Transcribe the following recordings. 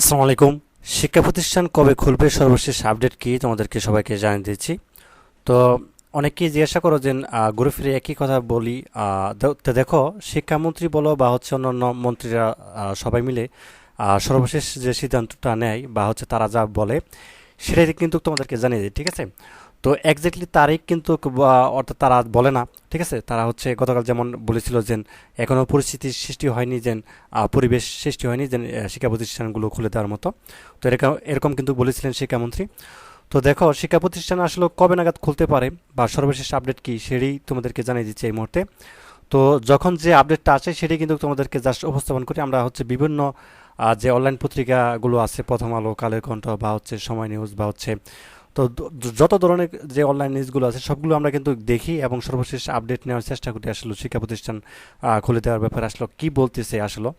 আসসালামু আলাইকুম। শিক্ষা প্রতিষ্ঠান কবে খুলবে? সর্বশেষ আপডেট কি তোমাদেরকে সবাইকে জানিয়ে দিচ্ছি। তো অনেকেই জিজ্ঞাসা করো যে ঘুরে ফিরে একই কথা বলি। তো দেখো, শিক্ষামন্ত্রী বলো বা হচ্ছে অন্যান্য মন্ত্রীরা সবাই মিলে সর্বশেষ যে সিদ্ধান্তটা নেয় বা হচ্ছে তারা যা বলে, সেটাই কিন্তু তোমাদেরকে জানিয়ে দিই, ঠিক আছে? তো এক্স্যাক্টলি তারিখ কিন্তু অর্থাৎ তারা বলে না, ঠিক আছে? তারা হচ্ছে গতকাল যেমন বলেছিল যে এখনও পরিস্থিতির সৃষ্টি হয়নি যে পরিবেশ সৃষ্টি হয়নি যে শিক্ষা প্রতিষ্ঠানগুলো খুলে দেওয়ার মতো। তো এরকম এরকম কিন্তু বলেছিলেন শিক্ষামন্ত্রী তো দেখো, শিক্ষা প্রতিষ্ঠান আসলে কবে নাগাদ খুলতে পারে বা সর্বশেষ আপডেট কি সেটাই তোমাদেরকে জানিয়ে দিচ্ছি এই মুহূর্তে। তো যখন যে আপডেটটা আসে সেটাই কিন্তু তোমাদেরকে জাস্ট উপস্থাপন করি। আমরা হচ্ছে বিভিন্ন যে অনলাইন পত্রিকাগুলো আছে, প্রথম আলো, কালের কণ্ঠ বা হচ্ছে সময় নিউজ বা হচ্ছে তো যত ধরনের যে অনলাইন নিউজগুলো আছে, সবগুলো আমরা কিন্তু দেখি এবং সর্বশেষ আপডেট নেওয়ার চেষ্টা করি আসলে শিক্ষা প্রতিষ্ঠান খুলে দেওয়ার ব্যাপারে আসলো কি বলতেছে আসলো।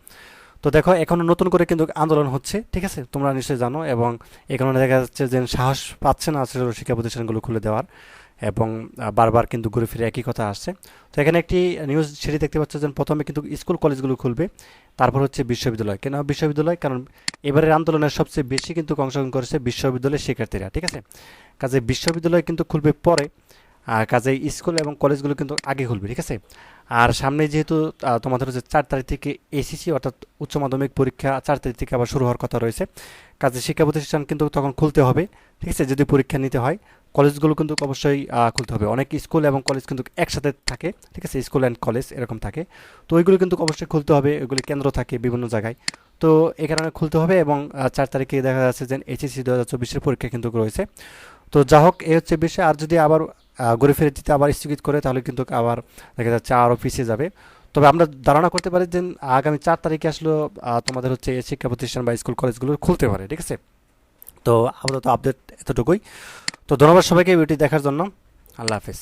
তো দেখো এখনও নতুন করে কিন্তু আন্দোলন হচ্ছে, ঠিক আছে? তোমরা নিশ্চয়ই জানো এবং এখানে দেখা যাচ্ছে যে সাহস পাচ্ছে না আসলে শিক্ষা প্রতিষ্ঠানগুলো খুলে দেওয়ার। এবং বারবার কিন্তু ঘুরে ফিরে একই কথা আসছে। তো এখানে একটি নিউজ সেটি দেখতে পাচ্ছ যে প্রথমে কিন্তু স্কুল কলেজগুলো খুলবে, তারপর হচ্ছে বিশ্ববিদ্যালয়। কেন বিশ্ববিদ্যালয়? কারণ এবারের আন্দোলনের সবচেয়ে বেশি কিন্তু অংশগ্রহণ করেছে বিশ্ববিদ্যালয়ের শিক্ষার্থীরা, ঠিক আছে? কাজে বিশ্ববিদ্যালয় কিন্তু খুলবে পরে আর কাজে স্কুল এবং কলেজগুলো কিন্তু আগে খুলবে, ঠিক আছে? আর সামনে যেহেতু তোমাদের হচ্ছে চার তারিখ থেকে এসিসি অর্থাৎ উচ্চ মাধ্যমিক পরীক্ষা চার তারিখ থেকে আবার শুরু হওয়ার কথা রয়েছে। কাজে শিক্ষা প্রতিষ্ঠান কিন্তু তখন খুলতে হবে, ঠিক আছে? যদি পরীক্ষা নিতে হয়, কলেজগুলো কিন্তু অবশ্যই খুলতে হবে। অনেক স্কুল এবং কলেজ কিন্তু একসাথে থাকে, ঠিক আছে? স্কুল অ্যান্ড কলেজ এরকম থাকে। তো ওইগুলো কিন্তু অবশ্যই খুলতে হবে ওইগুলি কেন্দ্র থাকে বিভিন্ন জায়গায়। তো এই কারণে খুলতে হবে এবং চার তারিখে দেখা যাচ্ছে যে এইচএসসি দু হাজার চব্বিশের পরীক্ষা কিন্তু রয়েছে। তো যা হোক এই হচ্ছে বিষয়। আর যদি আবার ঘুরে ফিরে যেতে আবার স্থগিত করে, তাহলে কিন্তু আবার দেখা যাচ্ছে আরও পিছিয়ে যাবে। তবে আমরা ধারণা করতে পারি যে আগামী চার তারিখে আসলে তোমাদের হচ্ছে শিক্ষা প্রতিষ্ঠান বা স্কুল কলেজগুলো খুলতে পারে, ঠিক আছে? তো আপাতত আপডেট এতটুকুই। তো ধন্যবাদ সবাইকে ভিডিওটি দেখার জন্য। আল্লাহ হাফেজ।